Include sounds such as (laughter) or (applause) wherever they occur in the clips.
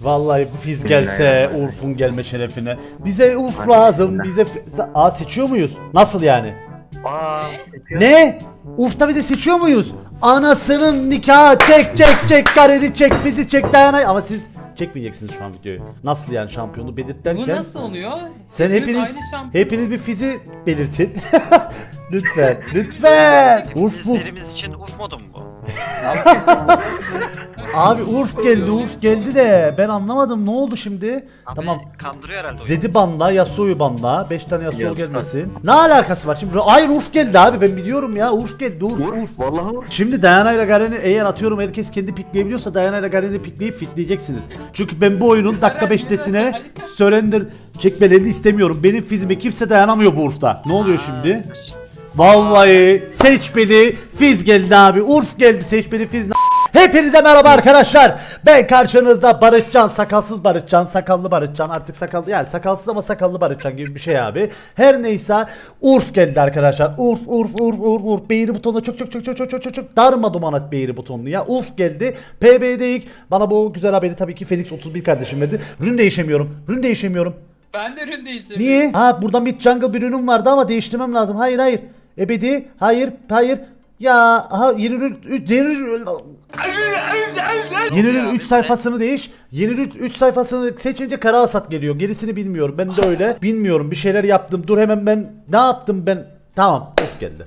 Vallahi bu fiz gelse Urf'un gelme şerefine. Bize Urf lazım. Bize Aa seçiyor muyuz? Nasıl yani? Aa, Ne? Urf'ta bir de seçiyor muyuz? Anasının nikahı çek çek çek kareli çek fizi çek dayanay ama siz çekmeyeceksiniz şu an videoyu. Nasıl yani şampiyonu belirt Bu nasıl oluyor? Sen hepiniz hepiniz bir fizi belirtin. (laughs) lütfen lütfen. Urf birimiz için uf modu mu? (laughs) Abi Urf geldi Urf geldi de ben anlamadım ne oldu şimdi? Abi Tamam. kandırıyor herhalde Zedi oyunu. banla, Yasuo'yu banla. 5 tane Yasuo Yasuo. gelmesin. Ne alakası var şimdi? Hayır Urf geldi abi ben biliyorum ya. Urf geldi Urf Urf. Urf, vallahi Urf. Şimdi Diana ile Garen'i eğer atıyorum herkes kendi pikleyebiliyorsa Diana ile Garen'i pikleyip fitleyeceksiniz. Çünkü ben bu oyunun dakika 5'tesine surrender çekmelerini istemiyorum. Benim fizime kimse dayanamıyor bu Urf'ta. Ne oluyor şimdi? Vallahi seçmeli fiz geldi abi. Urf geldi seçmeli fiz. Hepinize merhaba arkadaşlar. Ben karşınızda Barışcan, sakalsız Barışcan, sakallı Barışcan. Artık sakallı yani sakalsız ama sakallı Barışcan gibi bir şey abi. Her neyse Urf geldi arkadaşlar. Urf, Urf, Urf, Urf, Urf. Beğeni butonuna çok çok çok çok çok çok çok çok darma duman et beğeni butonunu ya. Urf geldi. PB'deyik. Bana bu güzel haberi tabii ki Felix 31 kardeşim verdi. Rün değişemiyorum. Rün değişemiyorum. Ben de ürün değişim. Niye? Ha buradan bir jungle bir ürünüm vardı ama değiştirmem lazım. Hayır hayır. Ebedi. Hayır hayır. Ya aha yeni ürün üç- yeni ürün Yeni ürün 3 sayfasını değiş. Yeni ürün 3 sayfasını seçince kara hasat geliyor. Gerisini bilmiyorum. Ben de öyle. Bilmiyorum. Bir şeyler yaptım. Dur hemen ben ne yaptım ben? Tamam. Of geldi.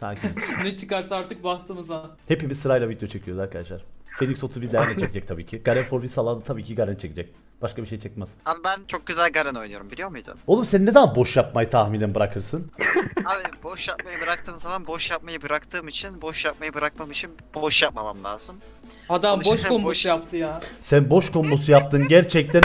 Sakin. (laughs) ne çıkarsa artık bahtımıza. Hepimiz sırayla video çekiyoruz arkadaşlar. Felix 31 devam çekecek tabii ki. Garen Forbi saladı tabii ki Garen çekecek. Başka bir şey çekmez. Abi ben çok güzel Garen oynuyorum biliyor muydun? Oğlum sen ne zaman boş yapmayı tahminen bırakırsın? (laughs) Abi boş yapmayı bıraktığım zaman boş yapmayı bıraktığım için boş yapmayı bırakmam için boş yapmamam lazım. Adam boş komboş boş- yaptı ya. Sen boş kombosu yaptın gerçekten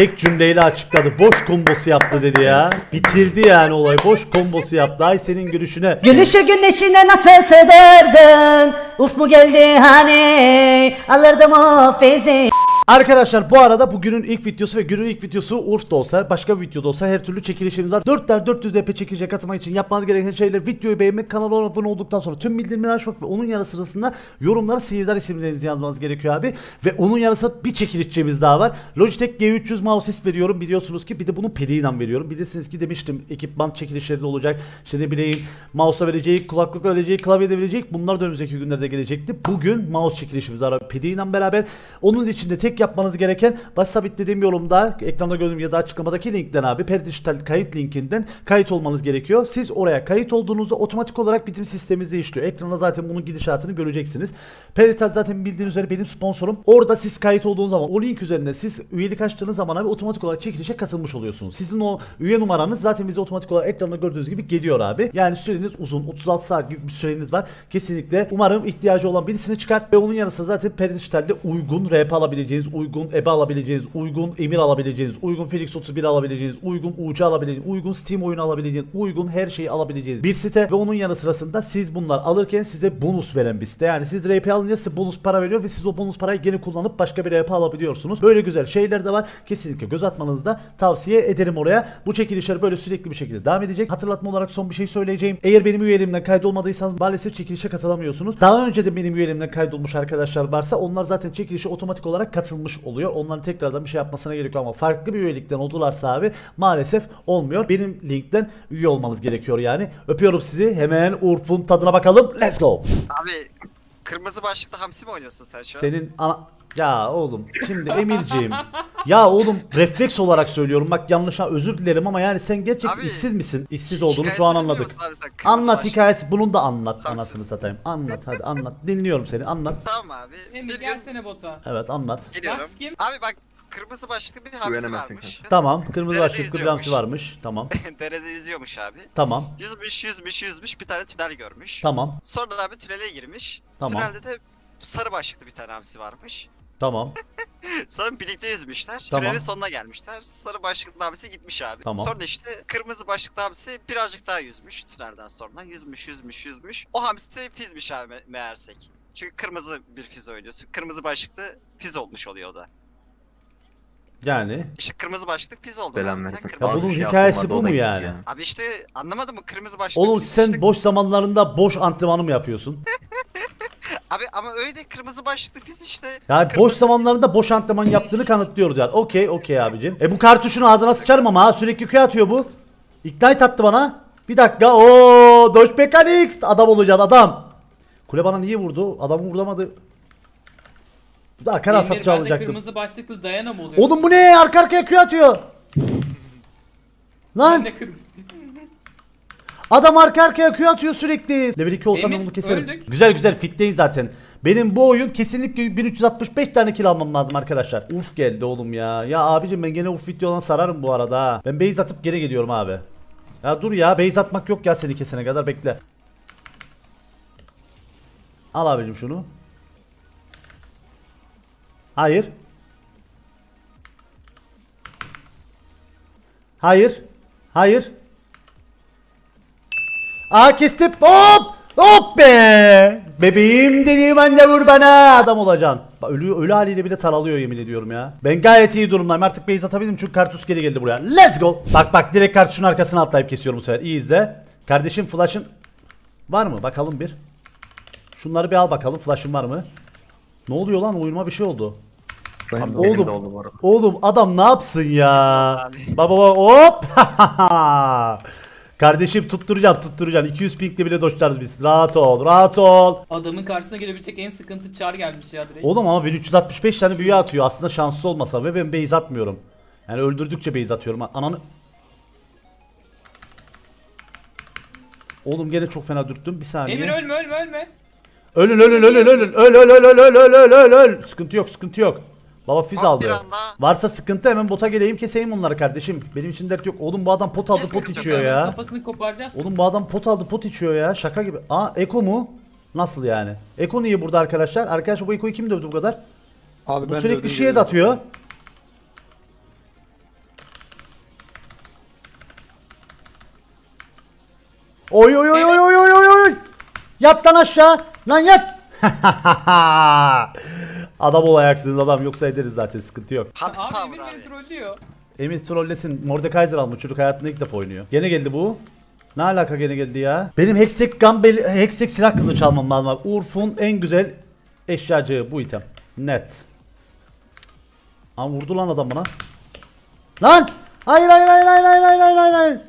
tek cümleyle açıkladı. Boş kombosu yaptı dedi ya. Bitirdi yani olay. Boş kombosu yaptı. Ay senin görüşüne. Gülüşü güneşine nasıl sığdırdın Uf mu geldi hani Alırdım o fezi Arkadaşlar bu arada bugünün ilk videosu ve günün ilk videosu Urf'ta olsa başka bir videoda olsa her türlü çekilişimiz var. 4'ler 400 EP çekilişe katılmak için yapmanız gereken şeyler videoyu beğenmek, kanala abone olduktan sonra tüm bildirimleri açmak ve onun yanı sırasında yorumlara sihirdar isimlerinizi yazmanız gerekiyor abi. Ve onun yanı sıra bir çekilişçimiz daha var. Logitech G300 mouse veriyorum biliyorsunuz ki bir de bunu pediyle veriyorum. Bilirsiniz ki demiştim ekipman çekilişleri de olacak. İşte ne bileyim mouse'la verecek, kulaklıkla verecek, klavyede verecek. Bunlar da önümüzdeki günlerde gelecekti. Bugün mouse çekilişimiz var pediyle beraber. Onun için de tek yapmanız gereken baş sabitlediğim yorumda ekranda gördüğüm ya da açıklamadaki linkten abi per kayıt linkinden kayıt olmanız gerekiyor. Siz oraya kayıt olduğunuzda otomatik olarak bizim sistemimizde işliyor. Ekranda zaten bunun gidişatını göreceksiniz. Peritel zaten bildiğiniz üzere benim sponsorum. Orada siz kayıt olduğunuz zaman o link üzerine siz üyelik açtığınız zaman abi otomatik olarak çekilişe katılmış oluyorsunuz. Sizin o üye numaranız zaten bize otomatik olarak ekranda gördüğünüz gibi geliyor abi. Yani süreniz uzun 36 saat gibi bir süreniz var. Kesinlikle umarım ihtiyacı olan birisini çıkar ve onun yanı sıra zaten Peridijital'de uygun RP alabileceğiniz, uygun EBA alabileceğiniz, uygun Emir alabileceğiniz, uygun Felix 31 alabileceğiniz, uygun UC alabileceğiniz, uygun Steam oyunu alabileceğiniz, uygun her şeyi alabileceğiniz bir site ve onun yanı sırasında siz bunlar alırken size bonus veren bir site. Yani siz RP alınca size bonus para veriyor ve siz o bonus parayı geri kullanıp başka bir RP alabiliyorsunuz. Böyle güzel şeyler de var. Kesinlikle göz atmanızı da tavsiye ederim oraya. Bu çekilişler böyle sürekli bir şekilde devam edecek. Hatırlatma olarak son bir şey söyleyeceğim. Eğer benim üyeliğimden kaydolmadıysanız maalesef çekilişe katılamıyorsunuz. Daha önce de benim üyeliğimden kaydolmuş arkadaşlar varsa onlar zaten çekilişe otomatik olarak katılmış oluyor. Onların tekrardan bir şey yapmasına gerek yok ama farklı bir üyelikten oldularsa abi maalesef olmuyor. Benim linkten üye olmanız gerekiyor yani. Öpüyorum sizi. Hemen Urf'un tadına bakalım. Let's go. Abi kırmızı başlıklı hamsi mi oynuyorsun sen şu an? Senin ana... Ya oğlum şimdi Emirciğim. ya oğlum refleks olarak söylüyorum bak yanlış ha özür dilerim ama yani sen gerçekten Abi, işsiz misin? İşsiz olduğunu şu an anladık. abi sen? Anlat başlıklı. hikayesi bunun da anlat Tamam. anasını satayım. Anlat hadi anlat. Dinliyorum seni anlat. Tamam abi. Emir bir gün gelsene bota. Evet anlat. geliyorum. Abi bak kırmızı başlıklı bir hamsi varmış. Tamam kırmızı başlıklı bir hamsi varmış. Tamam. (laughs) Derede izliyormuş abi. Tamam. Yüzmüş yüzmüş yüzmüş bir tane tünel görmüş. Tamam. Sonra abi tünele girmiş. Tamam. Tünelde de sarı başlıklı bir tane hamsi varmış. Tamam. (laughs) Sonra birlikte yüzmüşler. Tamam. Tünelin sonuna gelmişler. Sarı başlıklı hamsi gitmiş abi. Tamam. Sonra işte kırmızı başlıklı hamsi birazcık daha yüzmüş tünelden sonra. Yüzmüş yüzmüş yüzmüş. O hamsi fizmiş abi me- meğersek. Çünkü kırmızı bir fiz oynuyorsun. Kırmızı başlıklı fiz olmuş oluyor o da. Yani. İşte kırmızı başlıklı fiz oldu. Selam Sen versin. Ya kırmızı... bunun hikayesi bu o da mu gitti yani? Abi işte anlamadın mı kırmızı başlıklı Oğlum fiz sen işte- boş zamanlarında boş antrenmanı mı yapıyorsun? (laughs) Ama öyle kırmızı başlıklı fiz işte. Yani boş Kırmızı zamanlarında boş antrenman yaptığını kanıtlıyoruz yani. Okey okey abicim. E bu kartuşun ağzına sıçarım ama ha sürekli köy atıyor bu. Ignite attı bana. Bir dakika. Oo, Dodge Mechanics. Adam olacaksın adam. Kule bana niye vurdu? Adamı vuramadı. Bu da akar Emir, asapçı ben de alacaktım. kırmızı başlıklı Dayana mı oluyor? Oğlum bu ne? Arka arkaya köy atıyor. Ben Lan de kırmızı. adam arka arkaya köy atıyor sürekli. Level 2 olsam ben Emir, bunu keserim. öldük. Güzel güzel fitteyiz zaten. Benim bu oyun kesinlikle 1365 tane kill almam lazım arkadaşlar. Uf geldi oğlum ya. Ya abicim ben gene uf videodan sararım bu arada. Ben base atıp geri geliyorum abi. Ya dur ya base atmak yok ya seni kesene kadar bekle. Al abicim şunu. Hayır. Hayır. Hayır. Aa kestim. Hop! Hop be! Bebeğim dediğim anda vur bana adam olacaksın. Bak, ölü, ölü haliyle bile taralıyor yemin ediyorum ya. Ben gayet iyi durumdayım. Artık base atabildim çünkü kartus geri geldi buraya. Let's go. Bak bak direkt kartuşun arkasına atlayıp kesiyorum bu sefer. İyi izle. Kardeşim flash'ın var mı? Bakalım bir. Şunları bir al bakalım. Flash'ın var mı? Ne oluyor lan? Oyunuma bir şey oldu. Abi oğlum, arada. oğlum adam ne yapsın ya? Baba baba hop. (laughs) Kardeşim tutturacağım tutturacağım. 200 pinkle bile doşlarız biz. Rahat ol rahat ol. Adamın karşısına gelebilecek en sıkıntı çar gelmiş ya direkt. Oğlum ama 1365 tane büyü atıyor. Aslında şanssız olmasa ve ben base atmıyorum. Yani öldürdükçe base atıyorum. Ananı... Oğlum gene çok fena dürttüm. Bir saniye. Emir ölme ölme ölme. Ölün ölün ölün ölün. Öl öl öl öl öl öl öl öl öl. Sıkıntı yok sıkıntı yok. Baba fiz Bak aldı. bir anda- Varsa sıkıntı hemen bota geleyim keseyim onları kardeşim. Benim için dert yok. Oğlum bu adam pot aldı Hiç pot sıkıntı yok içiyor abi. ya. Kafasını koparacağız. Oğlum bu adam pot aldı pot içiyor ya. Şaka gibi. Aa Eko mu? Nasıl yani? Eko niye burada arkadaşlar? Arkadaşlar bu Eko'yu kim dövdü bu kadar? Abi Bu ben sürekli dövdüm, şeye de atıyor. Oy oy oy oy oy oy oy oy. Yat lan aşağı. Lan yat. (laughs) adam ol ayaksınız adam yoksa ederiz zaten sıkıntı yok. Hapsi Abi power Emir beni abi. trollüyor. Emir trollesin. Mordekaiser almış çocuk hayatında ilk defa oynuyor. Gene geldi bu. Ne alaka gene geldi ya? Benim Hextech Gumbel, Hextech silah kılıcı çalmam lazım. abi. Urf'un en güzel eşyacığı bu item. Net. Ama vurdu lan adam bana. Lan! Hayır hayır hayır hayır hayır hayır hayır hayır hayır.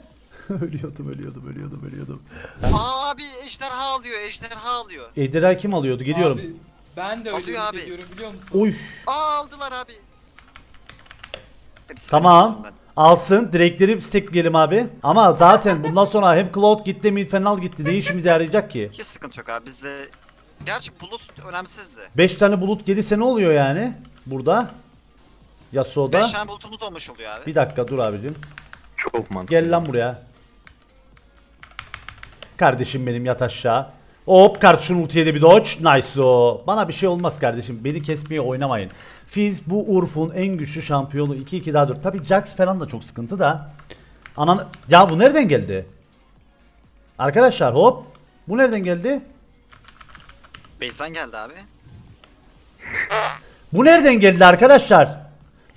(laughs) ölüyordum ölüyordum ölüyordum ölüyordum. Aa abi ejderha alıyor ejderha alıyor. Ejderha kim alıyordu? Geliyorum. Abi, ben de öyle Alıyor abi. hissediyorum biliyor musun? Uy. Aa aldılar abi. Hepsi Tamam. yüzümden. Alsın. Direkleri stekleyelim abi. Ama zaten bundan sonra hem Cloud gitti hem Infernal gitti. Ne işimize yarayacak ki? Hiç sıkıntı yok abi bizde. Gerçi bulut önemsizdi. 5 tane bulut gelirse ne oluyor yani? Burada. Yasuo'da. 5 tane bulutumuz olmuş oluyor abi. Bir dakika dur abicim. Çok mantıklı. Gel lan buraya. Kardeşim benim yat aşağı. Hop kartuşun ultiye de bir dodge. Nice o. Bana bir şey olmaz kardeşim. Beni kesmeye oynamayın. Fizz bu Urf'un en güçlü şampiyonu. 2-2 daha 4. Tabi Jax falan da çok sıkıntı da. Anan... Ya bu nereden geldi? Arkadaşlar hop. Bu nereden geldi? Base'den geldi abi. Bu nereden geldi arkadaşlar?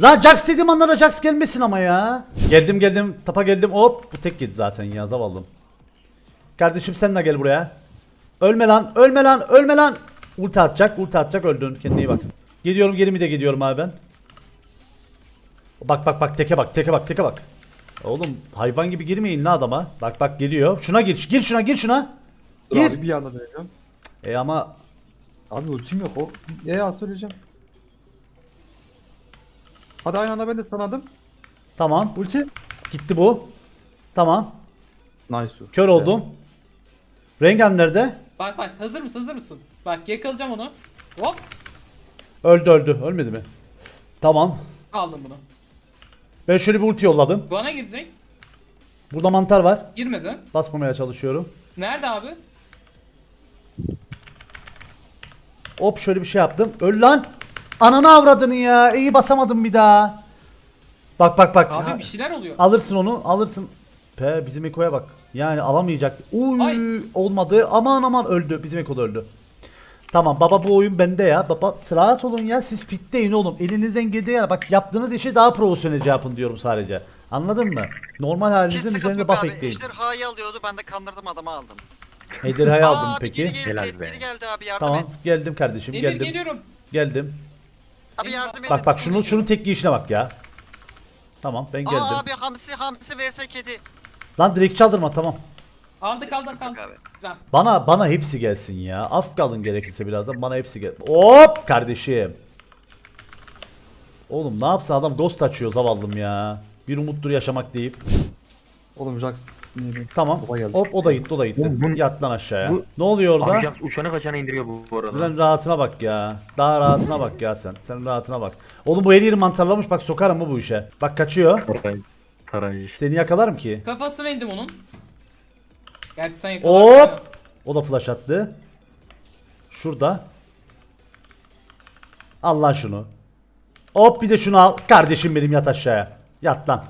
La Jax dediğim anlara Jax gelmesin ama ya. Geldim geldim tapa geldim hop bu tek yedi zaten ya zavallım. Kardeşim sen de gel buraya. Ölme lan ölme lan ölme lan. Ulti atacak ulti atacak öldün kendine iyi bak. Geliyorum geri mi de gidiyorum abi ben. Bak bak bak teke bak teke bak teke bak. Oğlum hayvan gibi girmeyin la adama. Bak bak geliyor. Şuna gir gir şuna gir şuna. Dur Gir. abi bir yana döneceğim. E ama Abi ultim yok o. Ya söyleyeceğim. Hadi aynı anda ben de sanadım. tamam Ulti. gitti bu. Tamam. Nice. Kör oldum. Rengen nerede? Bak bak hazır mısın hazır mısın? Bak yakalayacağım onu. Hop Öldü öldü. Ölmedi mi? Tamam. aldım bunu. Ben şöyle bir ulti yolladım. Bana girecek. Burada mantar var. Girmedi. Basmamaya çalışıyorum. Nerede abi? Hop şöyle bir şey yaptım. Öl lan. Ananı avradını ya. İyi basamadım bir daha. Bak bak bak. Abi Ha, bir şeyler oluyor. Alırsın onu. Alırsın. Pe bizim Eko'ya bak. Yani alamayacak. Uy Ay. olmadı. Aman aman öldü. Bizim Eko da öldü. Tamam baba bu oyun bende ya. Baba rahat olun ya. Siz fitteyin oğlum. Elinizden geldiği yer. Bak yaptığınız işi daha profesyonelce yapın diyorum sadece. Anladın mı? Normal halinizin yok buff ekleyin. Ejderhayı alıyordu ben de kandırdım adamı aldım. Ejderhayı aldım Aa, peki. Biri, geldi, Helal biri be. geldi abi yardım Tamam et. geldim kardeşim Emir geldim. geliyorum. Geldim. Abi yardım edin. Bak bak şunu şunu tek yiyişine bak ya. Tamam ben geldim. Aa abi hamsi hamsi vs kedi. Lan direkt çaldırma tamam. Aldık aldık Sıkıntı yok aldık. abi. Güzel. Bana bana hepsi gelsin ya. Af kalın gerekirse birazdan bana hepsi gel. Hop kardeşim. Oğlum ne yapsa adam ghost açıyor zavallım ya. Bir umuttur yaşamak deyip. Oğlum Jax. Tamam. Baba geldi. Hop o da gitti o da gitti. Bu- bu- Yat lan aşağıya. bu- ne oluyor orada? Abi Jax uçana kaçana indiriyor bu, bu arada. Sen rahatına bak ya. Daha rahatına bak ya sen. Sen rahatına bak. Oğlum bu her yeri mantarlamış bak sokarım mı bu işe. Bak kaçıyor. Taray. Seni yakalarım ki. Kafasına indim onun. Gerçi sen yakalarsın. Hop. O da flash attı. Şurada. Al lan şunu. Hop bir de şunu al. Kardeşim benim yat aşağıya. Yat lan.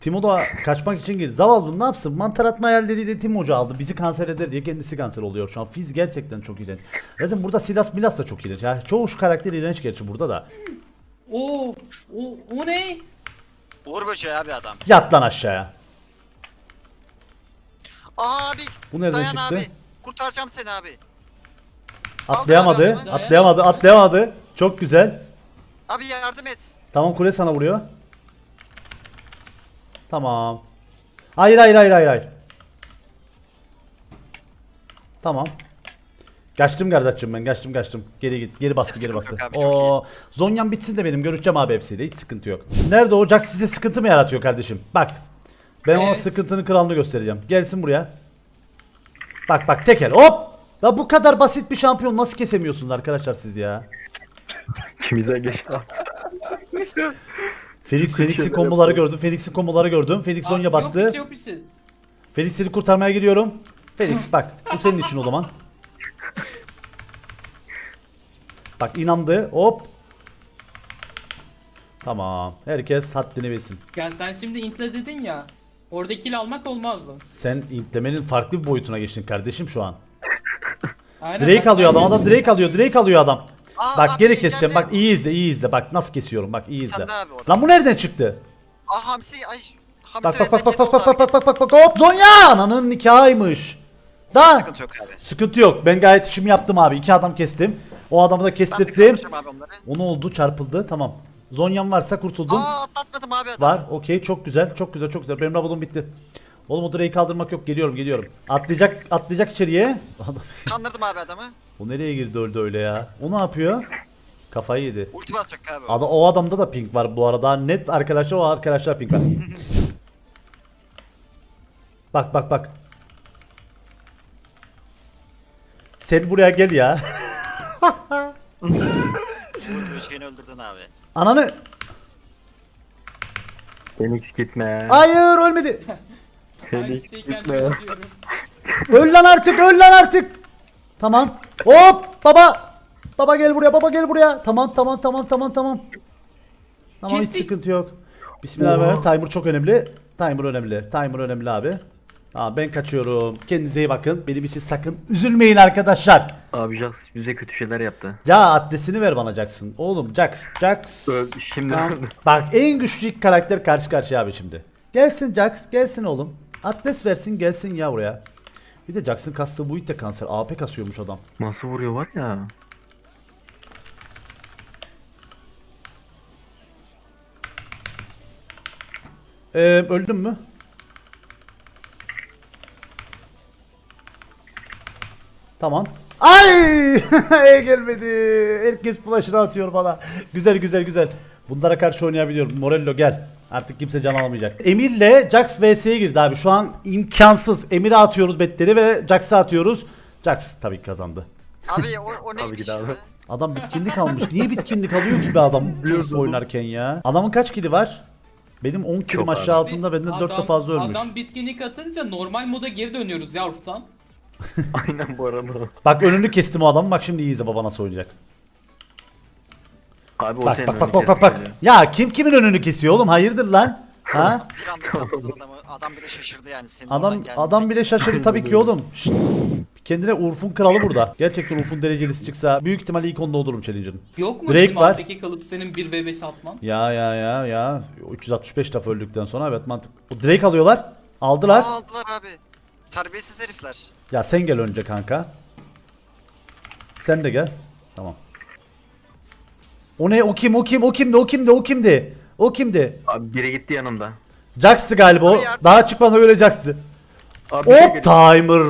Timo da kaçmak için girdi. Zavallı ne yapsın? Mantar atma hayalleriyle Timo Hoca aldı. Bizi kanser eder diye kendisi kanser oluyor şu an. Fiz gerçekten çok iğrenç. Zaten burada Silas Milas da çok iğrenç. Ya, çoğu şu karakter iğrenç gerçi burada da. Oo, o, o ne? Uğur böceği abi adam. Yat lan aşağıya. Aa abi. Bu nereden dayan çıktı? abi. Kurtaracağım seni abi. Atlayamadı. Abi. Atlayamadı. Atlayamadı. Çok güzel. Abi yardım et. Tamam kule sana vuruyor. Tamam. Hayır hayır hayır hayır hayır. Tamam. Kaçtım Gardaç'cığım ben kaçtım kaçtım. Geri git geri bastı geri bastı. yok abi, çok Oo, Zonyan bitsin de benim görüşeceğim abi hepsiyle hiç sıkıntı yok. Nerede o Jax size sıkıntı mı yaratıyor kardeşim? Bak. Ben ona Evet. sıkıntının kralını göstereceğim. Gelsin buraya. Bak bak tekel hop. Ya bu kadar basit bir şampiyon nasıl kesemiyorsunuz arkadaşlar siz ya? Kimize geçti abi. (laughs) Felix Felix'in komboları gördüm. Felix'in komboları gördüm. Felix Zonya Yok bastı. bir şey yok bir şey. Felix seni kurtarmaya gidiyorum. Felix bak bu senin için o zaman. Bak inandı. Hop. Tamam. Herkes haddini bilsin. Ya sen şimdi intle dedin ya. Orada kill almak olmazdı. Sen intlemenin farklı bir boyutuna geçtin kardeşim şu an. Aynen, Drake alıyor adam. Adam Drake alıyor. Drake alıyor adam. Aa, Bak abi, geri keseceğim. Bak iyi izle iyi izle. Bak nasıl kesiyorum. Bak iyi izle. Sen de abi orada. Lan bu nereden çıktı? Aa hamsi ay. Hamsi Bak bak bak bak bak bak abi. bak bak bak bak hop Zonya ananın nikahıymış. Da Sıkıntı yok abi. Sıkıntı yok. Ben gayet işimi yaptım abi. İki adam kestim. O adamı da Ben de kestirdim. kaldıracağım abi onları. O ne oldu? Çarpıldı. Tamam. Zonyan varsa kurtuldum. Aa atlatmadım abi adamı. Var. Okey. Çok güzel. Çok güzel. Çok güzel. Benim rabodum bitti. Oğlum o direği kaldırmak yok. Geliyorum. Geliyorum. Atlayacak. Atlayacak içeriye. Adam. (laughs) Kandırdım abi adamı. O nereye girdi öldü öyle ya? O ne yapıyor? Kafayı yedi. Ulti basacak abi. o. Ada, o adamda da pink var bu arada. Net arkadaşlar o arkadaşlar pink var. (laughs) bak bak bak. Sen buraya gel ya. Böceğini öldürdün abi. Ananı. Phoenix gitme. Hayır ölmedi. Phoenix gitme. Öl lan artık öl lan artık. Tamam. Hop baba. Baba gel buraya baba gel buraya. Tamam tamam tamam tamam tamam. Tamam hiç Kestik. sıkıntı yok. Bismillahirrahmanirrahim. Timer çok önemli. Timer önemli. Timer önemli abi. Tamam ben kaçıyorum. Kendinize iyi bakın. Benim için sakın üzülmeyin arkadaşlar. Abi Jax bize kötü şeyler yaptı. Ya adresini ver bana Jackson. Oğlum Jax. Jax. Öl, şimdi Tamam. öldü. (laughs) Bak en güçlü iki karakter karşı karşıya abi şimdi. Gelsin Jax, gelsin oğlum. Adres versin gelsin ya buraya. Bir de Jax'ın kastığı bu de kanser. AP kasıyormuş adam. Nasıl vuruyor var ya. Ee, öldün mü? Tamam. Ay! (laughs) gelmedi. Herkes flash'ını atıyor bana. Güzel güzel güzel. Bunlara karşı oynayabiliyorum. Morello gel. Artık kimse can almayacak. Emir'le Jax vs'ye girdi abi. Şu an imkansız. Emir'e atıyoruz betleri ve Jax'a atıyoruz. Jax tabii ki kazandı. Abi o, o (laughs) neymiş abi. Adam bitkinlik almış. Niye bitkinlik alıyor ki be adam (laughs) oynarken ya? Adamın kaç kili var? Benim 10 kilim aşağı abi. altında benden 4 de fazla ölmüş. Adam bitkinlik atınca normal moda geri dönüyoruz ya Urf'tan. (laughs) Aynen bu arada. Bak önünü kestim o adamın. Bak şimdi iyi izle baba nasıl oynayacak. Abi o Bak senin bak önünü bak bak bak bak. Ya kim kimin önünü kesiyor oğlum? Hayırdır lan? Ha? (laughs) Bir anda kaptın adamı. Adam bile şaşırdı yani senin Adam oradan geldiğine. adam bile şaşırdı tabii ki oğlum. (laughs) Şşt. Kendine Urf'un kralı burada. Gerçekten Urf'un derecelisi çıksa büyük ihtimalle ilk onda olurum challenge'ın. Yok mu Drake bizim var. AFK kalıp senin 1v5 atman? Ya ya ya ya. 365 defa öldükten sonra evet mantık. O Drake alıyorlar. Aldılar. Aa, aldılar abi. Terbiyesiz herifler. Ya sen gel önce kanka. Sen de gel. Tamam. O ne? O kim? O kim? O kimdi? O kimdi? O kimdi? O kimdi? Abi biri gitti yanımda. Jax'ı galiba o. Abi yardım Daha et. çıkmadan öyle Jax'ı. Abi Hop geliyor. timer.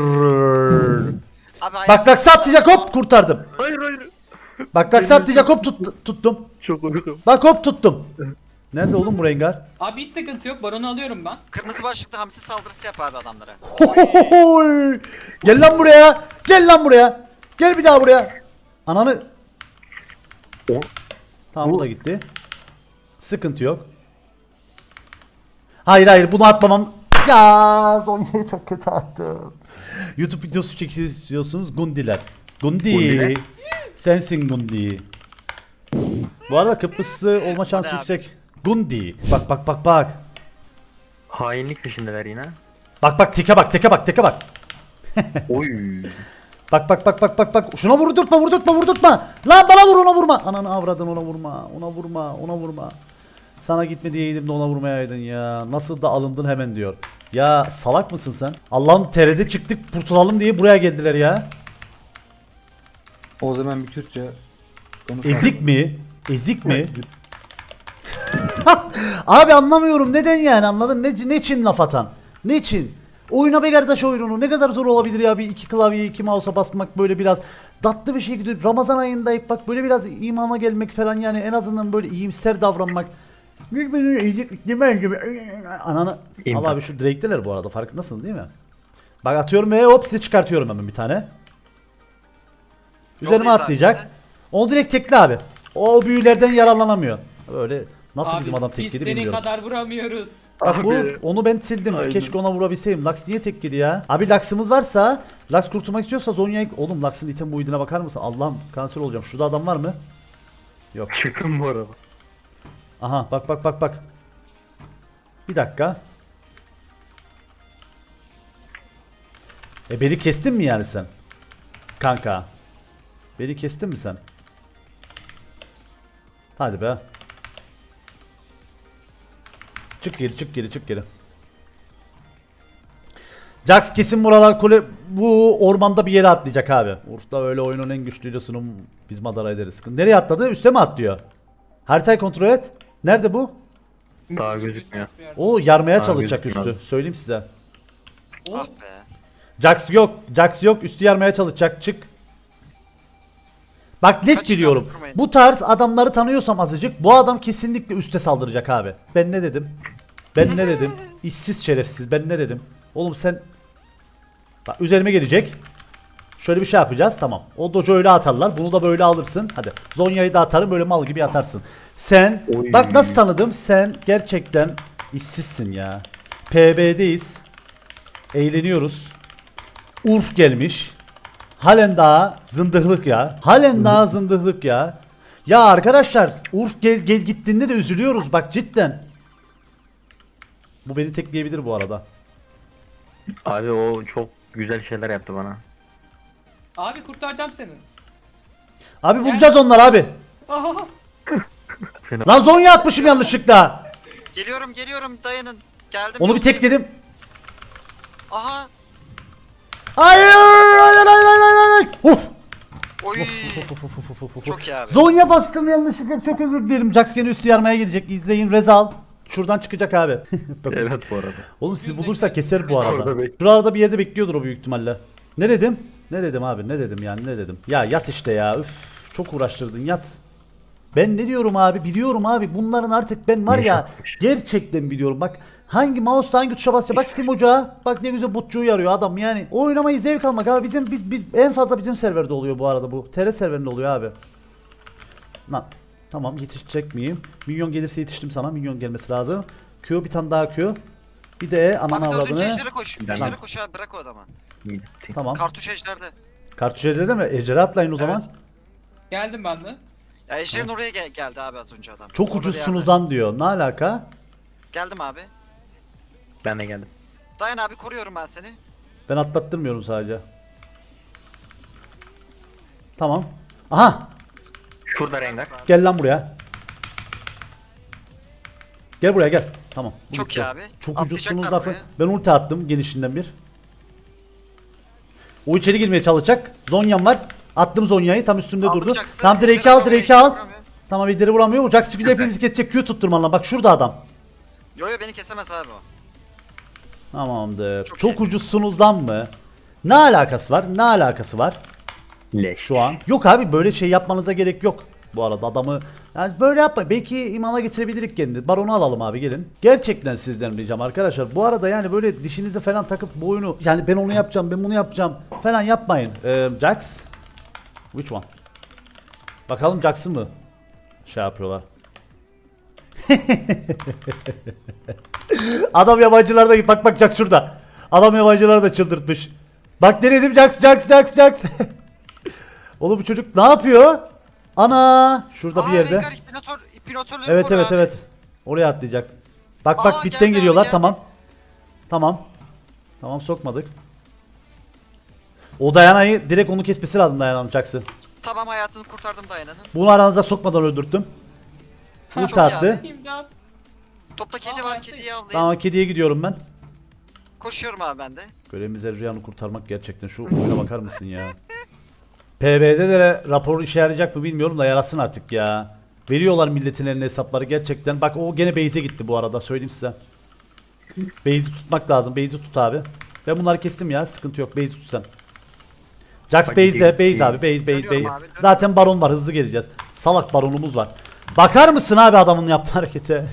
Abi Bak Jax'ı atlayacak hop kurtardım. Hayır hayır. Bak Jax'ı atlayacak hop tut, tuttum. Çok uyudum. Bak hop tuttum. Nerede oğlum bu rengar? Abi hiç sıkıntı yok. Baronu alıyorum ben. Kırmızı başlıklı hamsi saldırısı yap abi adamlara. Hohohoy! Gel lan buraya. Gel lan buraya. Gel bir daha buraya. Ananı. O- Tamam bu da gitti. Sıkıntı yok. Hayır hayır bunu atmamam. Ya Zonya'yı çok kötü attım. YouTube videosu çekiyorsunuz Gundiler. Gundi. Gundiler? Sensin Gundi. Bu arada Kıbrıslı olma şansı abi? yüksek. Gundi. Bak bak bak bak. Hainlik peşindeler yine. Bak bak teke bak teke bak teke bak. (laughs) Oy. Bak bak bak bak bak bak. Şuna vurdurtma vurdurtma vurdurtma. Lan bana vur ona vurma. Ananı avradın ona vurma. Ona vurma ona vurma. Sana gitme diyeydim de ona vurmayaydın ya. Nasıl da alındın hemen diyor. Ya salak mısın sen? Allah'ım TR'de çıktık kurtulalım diye buraya geldiler ya. O zaman bir Türkçe. Ezik mi? Ezik mi? Abi anlamıyorum neden yani anladın? Ne, ne için laf atan? Ne için? Oyuna be kardeş oyununu ne kadar zor olabilir ya bir iki klavye iki mouse'a basmak böyle biraz tatlı bir şey gidiyor. Ramazan ayındayız bak böyle biraz imana gelmek falan yani en azından böyle iyimser davranmak. Demem gibi. Ananı. Allah abi şu direkteler bu arada farkındasınız değil mi? Bak atıyorum ve hop size çıkartıyorum hemen bir tane. Üzerime atlayacak. Onu direkt tekle abi. O büyülerden yararlanamıyor. Böyle nasıl Abi bizim adam biz tekledi senin bilmiyorum. kadar vuramıyoruz. Bak bu Abi. onu ben sildim. Aynen. Keşke ona vurabilseydim. Lux niye tek yedi ya? Abi Lux'ımız varsa Lux kurtulmak istiyorsa Zonya'yı... Oğlum Lux'ın item boyutuna bakar mısın? Allah'ım kanser olacağım. Şurada adam var mı? Yok. Çıktım bu arada. Aha bak bak bak bak. Bir dakika. E beni kestin mi yani sen? Kanka. Beni kestin mi sen? Hadi be. Çık geri çık geri çık geri. Jax kesin buralar kule bu ormanda bir yere atlayacak abi. Urf'ta öyle oyunun en güçlü videosunu biz madara ederiz. Nereye atladı? Üste mi atlıyor? Haritayı kontrol et. Nerede bu? Daha gözükmüyor. O yarmaya Ha, çalışacak gözükmüyor. üstü. Söyleyeyim size. Ah be. Jax yok. Jax yok. Üstü yarmaya çalışacak. Çık. Bak net Kaç biliyorum. kurmayın? Bu tarz adamları tanıyorsam azıcık bu adam kesinlikle üste saldıracak abi. Ben ne dedim? Ben ne dedim? İşsiz şerefsiz. Ben ne dedim? Oğlum sen Bak üzerime gelecek. Şöyle bir şey yapacağız. Tamam. O dojo öyle atarlar. Bunu da böyle alırsın. Hadi. Zonya'yı da atarım. Böyle mal gibi atarsın. Sen Oy. bak nasıl tanıdım? Sen gerçekten işsizsin ya. PB'deyiz. Eğleniyoruz. Urf gelmiş. Halen daha zındıklık ya. Halen daha zındıklık ya. Ya arkadaşlar Urf gel, gel gittiğinde de üzülüyoruz bak cidden. Bu beni tekleyebilir bu arada. Abi o çok güzel şeyler yaptı bana. Abi kurtaracağım seni. Abi vuracağız onlar abi. Aha. Lan Zonya atmışım yanlışlıkla. Geliyorum geliyorum dayanın. Geldim. Onu bir yoldayım. tekledim. Aha. Hayır hayır hayır hayır hayır. Uf. Oy. Çok iyi abi. Zonya bastım yanlışlıkla çok özür dilerim. Jax gene üstü yarmaya gelecek. İzleyin Rezal. Şuradan çıkacak abi. (laughs) Evet bu arada. Oğlum sizi bulursa keser bu arada. Şuralarda bir yerde bekliyordur o büyük ihtimalle. Ne dedim? Ne dedim abi? Ne dedim yani? Ne dedim? Ya yat işte ya. Üf, çok uğraştırdın yat. Ben ne diyorum abi? Biliyorum abi. Bunların artık ben var ya gerçekten biliyorum. Bak hangi mouse'da hangi tuşa basacak? Bak Tim Hoca. Bak ne güzel botçuğu yarıyor adam yani. Oynamayı zevk almak abi. Bizim biz biz en fazla bizim serverde oluyor bu arada bu. TR serverinde oluyor abi. Lan tamam yetişecek miyim? Minyon gelirse yetiştim sana. Minyon gelmesi lazım. Q bir tane daha Q. Bir de aman Abi dördüncü avradını. ejdere koş. Ejdere koş abi bırak o adamı. Tamam. Kartuş ejderde. Kartuş elde mi? Ejderha atlayın o zaman. Evet. Geldim ben de. Ya ejderin oraya gel- geldi abi az önce adam. Çok Orada bir ucuzsunuz yerde. lan diyor. Ne alaka? Geldim abi. Ben de geldim. Dayan abi koruyorum ben seni. Ben atlattırmıyorum sadece. Tamam. Aha! Şurada Rengar. Gel lan buraya. Gel buraya gel. Tamam. Çok iyi abi. Çok ucuzsunuz lafı. buraya. Ben ulti attım genişinden bir. O içeri girmeye çalışacak. Zonya'm var. Attım Zonya'yı tam üstümde durdu. Tam Drake'i al Drake'i al. Tamam ileri vuramıyor. Jax skill (laughs) hepimizi kesecek. Q tutturman lan. Bak şurada adam. Yo yo beni kesemez abi o. Tamamdır. Çok, Çok iyi. ucuzsunuz lan mı? Ne alakası var? Ne alakası var Leş. şu an? Yok abi böyle şey yapmanıza gerek yok. Bu arada adamı yani böyle yapma. Belki imana getirebilirik kendi. Baronu alalım abi gelin. Gerçekten sizden ricam arkadaşlar. Bu arada yani böyle dişinize falan takıp bu oyunu yani ben onu yapacağım, ben bunu yapacağım falan yapmayın. Ee, Jax which one? Bakalım Jax'ı mı şey yapıyorlar. (laughs) Adam yabancılarda bak bak Jax şurada. Adam yabancıları da çıldırtmış. Bak denedim Jax Jax Jax Jax. (laughs) Oğlum bu çocuk ne yapıyor? Ana şurada Aa bir yerde. Rengar hipnotörleri Evet evet abi. evet. Oraya atlayacak. Bak bak Aa, bitten geldi abi, geliyorlar geldi. tamam. Tamam. Tamam sokmadık. O Dayana'yı direkt onu kesmesi lazım Dayana'nın Jax'ı. Tamam hayatını kurtardım dayananın. Bunu aranıza sokmadan öldürttüm. İyi attı. Topta kedi Aa, var kediyi avlayayım. Tamam kediye gidiyorum ben. Koşuyorum abi ben de. Görevimiz Rüyan'ı kurtarmak gerçekten. Şu oyuna bakar mısın ya? (laughs) PB'de de rapor işe yarayacak mı bilmiyorum da yarasın artık ya. Veriyorlar milletin eline hesapları gerçekten. Bak o gene base'e gitti bu arada söyleyeyim size. Base'i tutmak lazım. Base'i tut abi. Ben bunları kestim ya. Sıkıntı yok. Base'i tut sen. Jax Bak, base'de. gidiyor, Base abi. Base base base. abi. Zaten baron var. Hızlı geleceğiz. Salak baronumuz var. Bakar mısın abi adamın yaptığı harekete?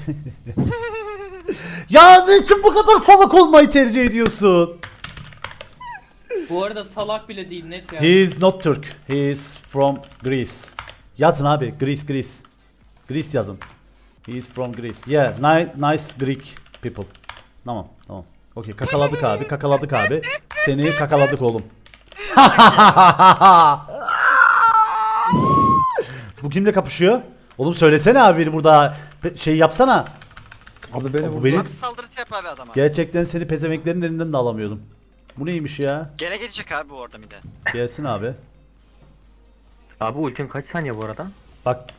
(laughs) ya niçin bu kadar salak olmayı tercih ediyorsun? Bu arada salak bile değil net ya. He is not Turk. He is from Greece. Yazın abi. Greece, Greece. Greece yazın. He is from Greece. Yeah, nice, nice Greek people. Tamam, tamam. Okey, kakaladık abi, kakaladık abi. Seni kakaladık oğlum. (laughs) Bu kimle kapışıyor? Oğlum söylesene abi burada şey yapsana. Abi beni Bu vurdu. benim- Hapis saldırısı yap abi adama. Gerçekten seni pezemeklerin elinden de alamıyordum. Bu neymiş ya? Gene gelecek abi bu orada bir de. Gelsin abi. Abi ultin kaç saniye bu arada? Bak.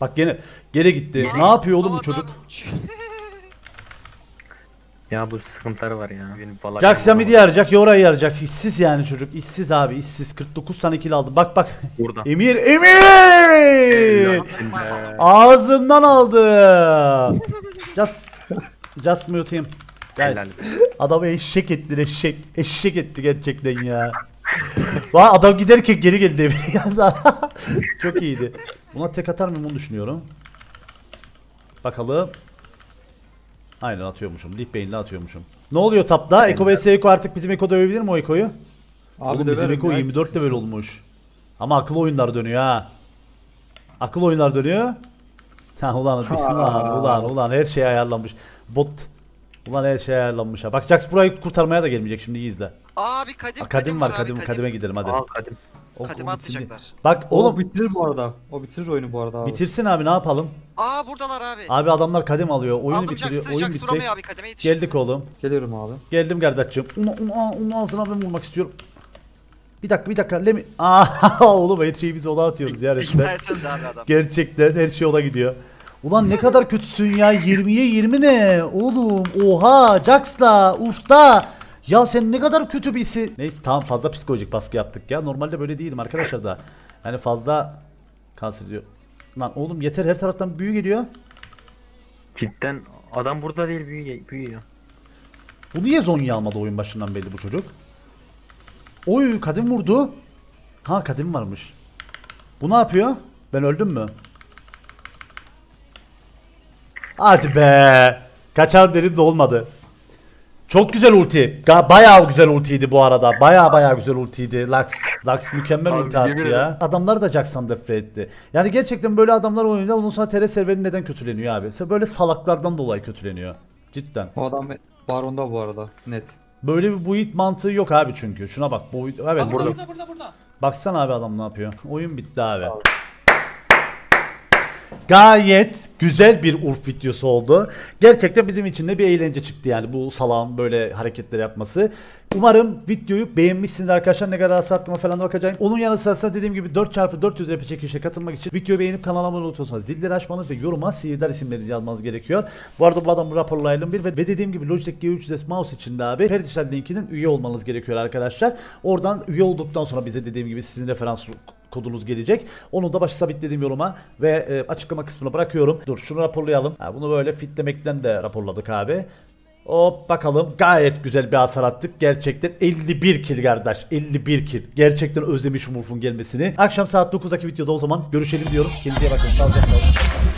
Bak gene gene gitti. ne yapıyor oğlum bu çocuk? (laughs) Ya bu sıkıntıları var ya. Benim balak. Jax ya midi yarayacak, Yora'yı yarayacak. İşsiz yani çocuk. İşsiz abi, işsiz. 49 tane kill aldı. Bak bak. Burada. Emir, Emir! Ağzından aldı. (laughs) Just just mute him. Helal. Adamı eşek etti, eşek. Eşek etti gerçekten ya. Vay adam giderken geri geldi Emir. (laughs) Çok iyiydi. Buna tek atar mıyım onu düşünüyorum. Bakalım. Aynen atıyormuşum. Leaf Bane'le atıyormuşum. Ne oluyor tapta? Eko vs Eko artık bizim Eko dövebilir mi o Eko'yu? Abi Oğlum bizim döverim Eko ya. 24 level olmuş. Ama akıl oyunlar dönüyor ha. Akıl oyunlar dönüyor. Ha ulan ulan ulan ulan her şey ayarlanmış. Bot Ulan her şey ayarlanmış ha. Bak Jax burayı kurtarmaya da gelmeyecek şimdi iyi izle. Abi kadim, Aa, kadim var abi, kadim kadime gidelim hadi. Aa kadim. O- Kadime o atlayacaklar. Bak Oğlum oğlum bitirir bu arada. O bitirir oyunu bu arada abi. bitirsin abi ne yapalım? Aa buradalar abi. Abi adamlar kadim alıyor. Oyunu Aldım bitiriyor. Jax'ı, Oyun Jax bitecek. abi kademe yetişirsiniz. Geldik oğlum. Geliyorum abi. Geldim Gerdatçığım. Onu, onu, onu ağzına ben vurmak istiyorum. Bir dakika bir dakika. Lemi. (laughs) Aa oğlum her şeyi biz ona atıyoruz ya (laughs) resmen. İkna edildi abi adam. Gerçekten her şey ona gidiyor. Ulan ne kadar kötüsün ya. 20'ye 20 ne? Oğlum oha Jax'la Uf'ta. Ya sen ne kadar kötü birisi. Neyse tamam fazla psikolojik baskı yaptık ya. Normalde böyle değilim arkadaşlar da. Yani fazla kanser diyor. Lan oğlum yeter her taraftan büyü geliyor. Cidden adam burada değil büyüyor. büyüyor. Bu niye Zonya almadı oyun başından belli bu çocuk? Oy kadim vurdu. Ha kadim varmış. Bu ne yapıyor? Ben öldüm mü? Hadi be. Kaçar dedim de olmadı. Çok güzel ulti. Ga- Bayağı güzel ultiydi bu arada. Bayağı bayağı güzel ultiydi. Lux, Lux mükemmel Abi, ulti attı ya. ederim. Adamları da Jackson defre etti. Yani gerçekten böyle adamlar oynuyor. Ondan sonra TR serveri neden kötüleniyor abi? İşte Böyle salaklardan dolayı kötüleniyor. Cidden. O adam baronda bu arada. Net. Böyle bir build mantığı yok abi çünkü. Şuna bak. Bu, evet burada, burada. burada burada burada. Baksana abi adam ne yapıyor. Oyun bitti abi. Gayet güzel bir Urf videosu oldu. Gerçekten bizim için de bir eğlence çıktı yani bu salağın böyle hareketler yapması. Umarım videoyu beğenmişsiniz arkadaşlar. Ne kadar hasar attığıma falan da bakacağım. Onun yanı sıra dediğim gibi 4x400 rp çekilişe katılmak için videoyu beğenip kanalıma abone unutuyorsanız zilleri açmanız ve yoruma sihirdar isimleri yazmanız gerekiyor. Bu arada bu adamı raporlayalım bir ve, ve dediğim gibi Logitech G300S mouse için de abi Perişan linkinin üye olmanız gerekiyor arkadaşlar. Oradan üye olduktan sonra bize dediğim gibi sizin referans kodunuz gelecek. Onu da başta sabitlediğim yoruma ve e, açıklama kısmına bırakıyorum. Dur şunu raporlayalım. Ha, bunu böyle fitlemekten de raporladık abi. Hop bakalım gayet güzel bir hasar attık. Gerçekten 51 kill kardeş. 51 kill. Gerçekten özlemişim Urf'un gelmesini. Akşam saat 9'daki videoda o zaman görüşelim diyorum. Kendinize bakın. Sağlıcakla.